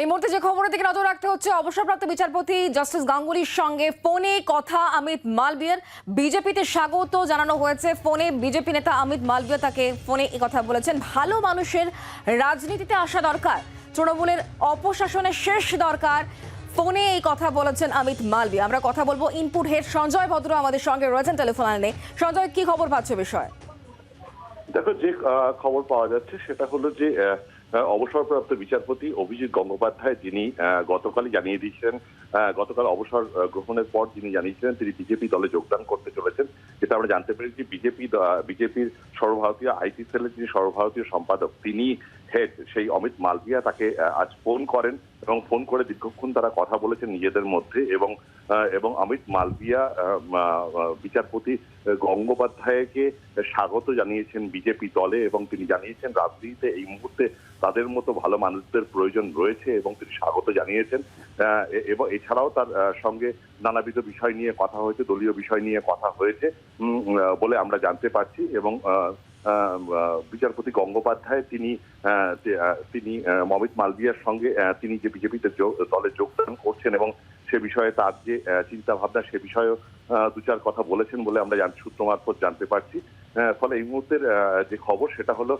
এই মুহূর্তে যে খবরের দিকে নজর রাখতে হচ্ছে, অবসরপ্রাপ্ত বিচারপতি জাস্টিস গাঙ্গুলির সঙ্গে ফোনে কথা অমিত মালবিয়ার। বিজেপিতে স্বাগত জানানো হয়েছে ফোনে। বিজেপি নেতা অমিত মালবিয়া তাকে ফোনে কথা বলেছেন, ভালো মানুষের রাজনীতিতে আসা দরকার, তৃণমূলের অপশাসনের শেষ দরকার। ফোনে এই কথা বলেছেন অমিত মালবিয়া। আমরা কথা বলব ইনপুট হেড সঞ্জয় ভদ্র আমাদের সঙ্গে রয়েছেন টেলিফোন লাইনে। সঞ্জয়, কি খবর পাচ্ছে বিষয়? দেখো, যে খবর পাওয়া যাচ্ছে সেটা হলো যে অবসরপ্রাপ্ত বিচারপতি অভিজিৎ গঙ্গোপাধ্যায় যিনি গতকালই জানিয়ে দিয়েছেন গতকাল অবসর গ্রহণের পর তিনি জানিয়েছিলেন তিনি বিজেপি দলে যোগদান করতে চলেছেন। যেটা আমরা জানতে পেরেছি, বিজেপি বিজেপির সর্বভারতীয় আইটি সেলের যিনি সর্বভারতীয় সম্পাদক, তিনি হেড সেই অমিত মালভিয়া তাকে আজ ফোন করেন। এবং ফোন করে দীর্ঘক্ষণ তারা কথা বলেছেন নিজেদের মধ্যে এবং এবং অমিত আহ, বিচারপতি গঙ্গোপাধ্যায়কে স্বাগত জানিয়েছেন বিজেপি দলে এবং তিনি জানিয়েছেন রাজনীতিতে এই মুহূর্তে তাদের মতো ভালো মানুষদের প্রয়োজন রয়েছে এবং তিনি স্বাগত জানিয়েছেন। এবং এছাড়াও তার সঙ্গে নানাবিধ বিষয় নিয়ে কথা হয়েছে দলীয় বিষয় নিয়ে কথা হয়েছে বলে আমরা জানতে পারছি এবং বিচারপতি গঙ্গোপাধ্যায় তিনি তিনি মমিত মালবিয়ার সঙ্গে তিনি যে বিজেপিতে দলে যোগদান করছেন এবং সে বিষয়ে তার যে চিন্তা ভাবনা সে বিষয়েও আহ, দু চার কথা বলেছেন বলে আমরা জান- সূত্র মারফত জানতে পারছি। ফলে এই মুহূর্তের যে খবর সেটা হলো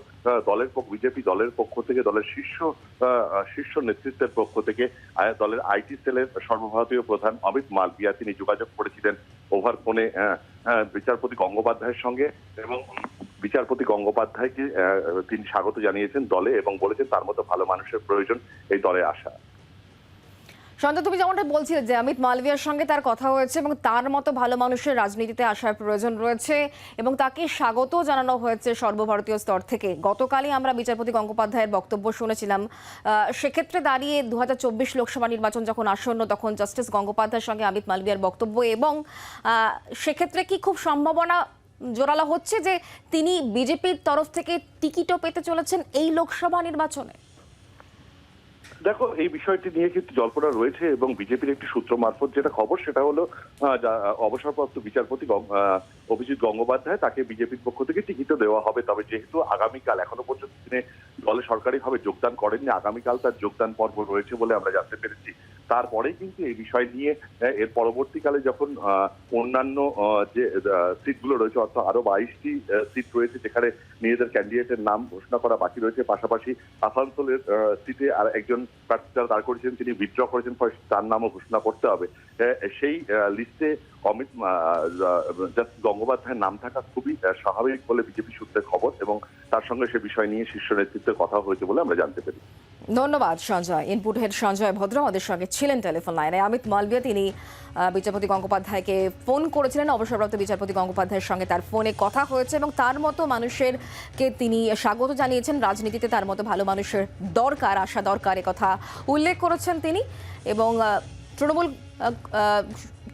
দলের পক্ষ বিজেপি দলের পক্ষ থেকে দলের শীর্ষ শীর্ষ নেতৃত্বের পক্ষ থেকে দলের আইটি সেলের সর্বভারতীয় প্রধান অমিত মালবিয়া তিনি যোগাযোগ করেছিলেন ওভার ফোনে বিচারপতি গঙ্গোপাধ্যায়ের সঙ্গে এবং বিচারপতি গঙ্গোপাধ্যায়কে তিনি স্বাগত জানিয়েছেন দলে এবং বলেছেন তার মতো ভালো মানুষের প্রয়োজন এই দলে আসা। সন্ধ্যা, তুমি যেমনটা বলছিলে যে অমিত মালভিয়ার সঙ্গে তার কথা হয়েছে এবং তার মতো ভালো মানুষের রাজনীতিতে আসার প্রয়োজন রয়েছে এবং তাকে স্বাগত জানানো হয়েছে সর্বভারতীয় স্তর থেকে। গতকালই আমরা বিচারপতি গঙ্গোপাধ্যায়ের বক্তব্য শুনেছিলাম। সেক্ষেত্রে দাঁড়িয়ে দু হাজার চব্বিশ লোকসভা নির্বাচন যখন আসন্ন, তখন জাস্টিস গঙ্গোপাধ্যায়ের সঙ্গে অমিত মালভিয়ার বক্তব্য এবং সেক্ষেত্রে কি খুব সম্ভাবনা জোরালো হচ্ছে যে তিনি বিজেপির তরফ থেকে টিকিটও পেতে চলেছেন এই লোকসভা নির্বাচনে। দেখো, এই বিষয়টি নিয়ে কিন্তু জল্পনা রয়েছে এবং বিজেপির একটি সূত্র মারফত যেটা খবর সেটা হলো অবসরপ্রাপ্ত বিচারপতি অভিজিৎ গঙ্গোপাধ্যায় তাকে বিজেপির পক্ষ থেকে টিকিটও দেওয়া হবে। তবে যেহেতু আগামীকাল এখনও পর্যন্ত তিনি দলে সরকারিভাবে যোগদান করেননি, আগামীকাল তার যোগদান পর্ব রয়েছে বলে আমরা জানতে পেরেছি। তারপরেই কিন্তু এই বিষয় নিয়ে এর পরবর্তীকালে যখন অন্যান্য যে সিটগুলো রয়েছে অর্থাৎ আরও বাইশটি সিট রয়েছে যেখানে নিজেদের ক্যান্ডিডেটের নাম ঘোষণা করা বাকি রয়েছে পাশাপাশি আসানসোলের সিটে আর একজন প্রার্থী যারা দাঁড় করেছেন তিনি উইথড্র করেছেন তার নামও ঘোষণা করতে হবে। সেই আহ, লিস্টে অমিত গঙ্গোপাধ্যায়ের নাম থাকা খুবই স্বাভাবিক বলে বিজেপি সূত্রে খবর এবং তার সঙ্গে সে বিষয় নিয়ে শীর্ষ নেতৃত্বের কথা হয়েছে বলে আমরা জানতে পারি ধন্যবাদ সঞ্জয়। ইনপুট হেড সঞ্জয় ভদ্র আমাদের সঙ্গে ছিলেন টেলিফোন লাইনে অমিত মালবিয়া তিনি বিচারপতি গঙ্গোপাধ্যায়কে ফোন করেছিলেন। অবসরপ্রাপ্ত বিচারপতি গঙ্গোপাধ্যায়ের সঙ্গে তার ফোনে কথা হয়েছে এবং তার মতো মানুষেরকে তিনি স্বাগত জানিয়েছেন। রাজনীতিতে তার মতো ভালো মানুষের দরকার আসা দরকার কথা উল্লেখ করেছেন তিনি। এবং তৃণমূল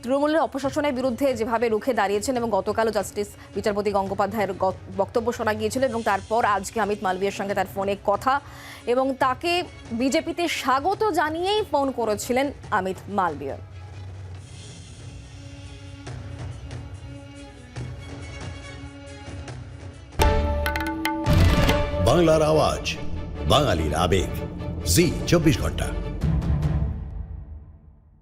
তৃণমূলের অপশাসনের বিরুদ্ধে যেভাবে রুখে দাঁড়িয়েছেন এবং গতকালও জাস্টিস বিচারপতি গঙ্গোপাধ্যায়ের বক্তব্য শোনা গিয়েছিল এবং তারপর আজকে অমিত মালবিয়ার সঙ্গে তার ফোনে কথা এবং তাকে বিজেপিতে স্বাগত জানিয়েই ফোন করেছিলেন অমিত মালবিয়া বাংলার আওয়াজ, বাঙালির আবেগ। জি, চব্বিশ ঘণ্টা।